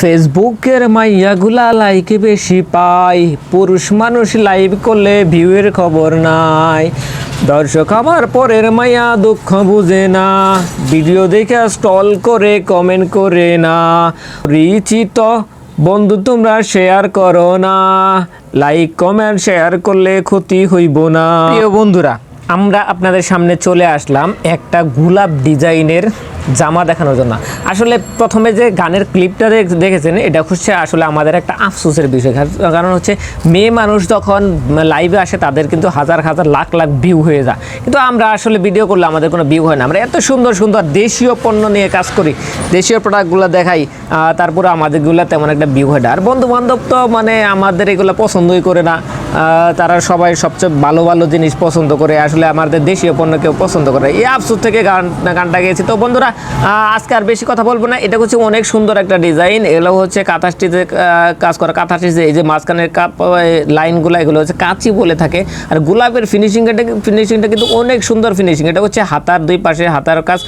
ফেসবুকের মাইয়াগুলা লাইকে বেশি পাই পুরুষ মানুষ লাইভ করলে ভিউয়ের খবর নাই। দর্শক আমার পরের মাইয়া দুঃখ বুঝে না। ভিডিও দেখে স্টল করে কমেন্ট করে না। রিচিত বন্ধু তোমরা শেয়ার করো না। লাইক কমেন্ট শেয়ার করলে ক্ষতি হইব না। প্রিয় বন্ধুরা, আমরা আপনাদের সামনে চলে আসলাম একটা গোলাপ ডিজাইনের জামা দেখানোর জন্য। আসলে প্রথমে যে গানের ক্লিপটা দেখেছেন, এটা হচ্ছে আসলে আমাদের একটা আফসোসের বিষয়। কার- কারণ হচ্ছে মেয়ে মানুষ যখন লাইভে আসে, তাদের কিন্তু হাজার হাজার লাখ লাখ ভিউ হয়ে যায়। কিন্তু আমরা আসলে ভিডিও করলে আমাদের কোনো ভিউ হয় না। আমরা এত সুন্দর সুন্দর দেশীয় পণ্য নিয়ে কাজ করি, দেশীয় প্রোডাক্টগুলো দেখাই তারপরে আমাদেরগুলো তেমন একটা ভিউ হয় না। আর বন্ধু বান্ধব তো মানে আমাদের এগুলো পছন্দই করে না। তারা সবাই সবচেয়ে ভালো ভালো জিনিস পছন্দ করে। আসলে আমাদের দেশীয় পণ্য কেউ পছন্দ করে এই আফসোস থেকে গান, গানটা গেয়েছি। তো বন্ধুরা আজকে আর বেশি কথা বলব না। এটা হচ্ছে অনেক সুন্দর একটা ডিজাইন এগুলো হচ্ছে কাঁথা স্টিচে কাজ করা। কাঁথা স্টিচে এই যে মাঝখানের কাপ লাইনগুলো এগুলো হচ্ছে কাঁচি বলে থাকে। আর গোলাপের ফিনিশিংটা ফিনিশিংটা কিন্তু অনেক সুন্দর ফিনিশিং এটা হচ্ছে হাতার দুই পাশে হাতার কাজ।